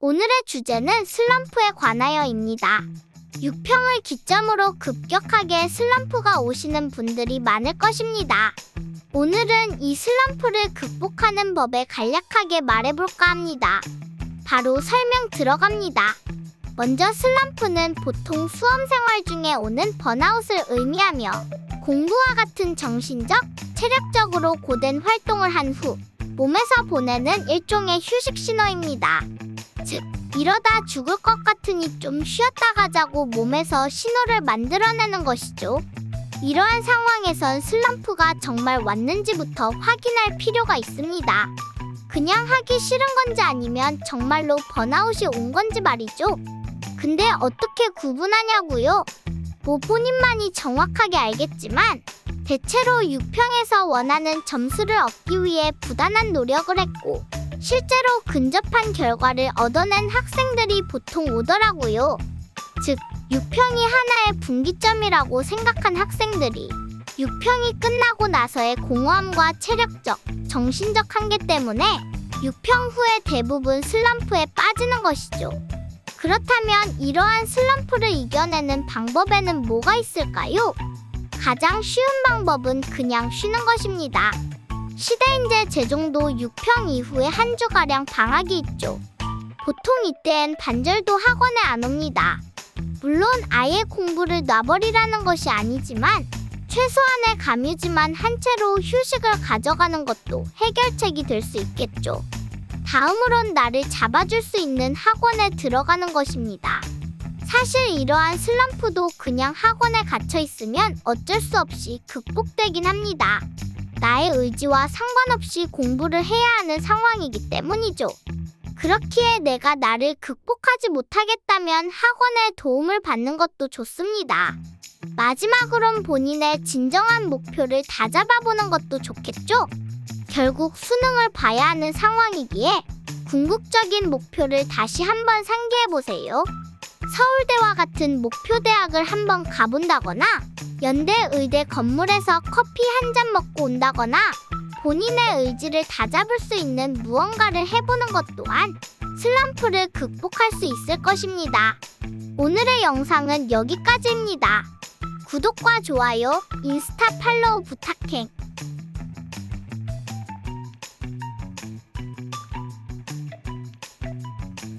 오늘의 주제는 슬럼프에 관하여입니다. 6평을 기점으로 급격하게 슬럼프가 오시는 분들이 많을 것입니다. 오늘은 이 슬럼프를 극복하는 법에 간략하게 말해볼까 합니다. 바로 설명 들어갑니다. 먼저 슬럼프는 보통 수험 생활 중에 오는 번아웃을 의미하며 공부와 같은 정신적, 체력적으로 고된 활동을 한 후 몸에서 보내는 일종의 휴식 신호입니다. 즉, 이러다 죽을 것 같으니 좀 쉬었다 가자고 몸에서 신호를 만들어내는 것이죠. 이러한 상황에선 슬럼프가 정말 왔는지부터 확인할 필요가 있습니다. 그냥 하기 싫은 건지 아니면 정말로 번아웃이 온 건지 말이죠. 근데 어떻게 구분하냐고요? 뭐 본인만이 정확하게 알겠지만 대체로 6평에서 원하는 점수를 얻기 위해 부단한 노력을 했고 실제로 근접한 결과를 얻어낸 학생들이 보통 오더라고요. 즉, 6평이 하나의 분기점이라고 생각한 학생들이 6평이 끝나고 나서의 공허함과 체력적, 정신적 한계 때문에 6평 후에 대부분 슬럼프에 빠지는 것이죠. 그렇다면 이러한 슬럼프를 이겨내는 방법에는 뭐가 있을까요? 가장 쉬운 방법은 그냥 쉬는 것입니다. 시대인재 제종도 6평 이후에 한 주가량 방학이 있죠. 보통 이때엔 반절도 학원에 안 옵니다. 물론 아예 공부를 놔버리라는 것이 아니지만 최소한의 감유지만 한 채로 휴식을 가져가는 것도 해결책이 될 수 있겠죠. 다음으론 나를 잡아줄 수 있는 학원에 들어가는 것입니다. 사실 이러한 슬럼프도 그냥 학원에 갇혀 있으면 어쩔 수 없이 극복되긴 합니다. 나의 의지와 상관없이 공부를 해야 하는 상황이기 때문이죠. 그렇기에 내가 나를 극복하지 못하겠다면 학원의 도움을 받는 것도 좋습니다. 마지막으론 본인의 진정한 목표를 다 잡아보는 것도 좋겠죠? 결국 수능을 봐야 하는 상황이기에 궁극적인 목표를 다시 한번 상기해보세요. 서울대와 같은 목표 대학을 한번 가본다거나 연대 의대 건물에서 커피 한 잔 먹고 온다거나 본인의 의지를 다잡을 수 있는 무언가를 해보는 것 또한 슬럼프를 극복할 수 있을 것입니다. 오늘의 영상은 여기까지입니다. 구독과 좋아요, 인스타 팔로우 부탁행.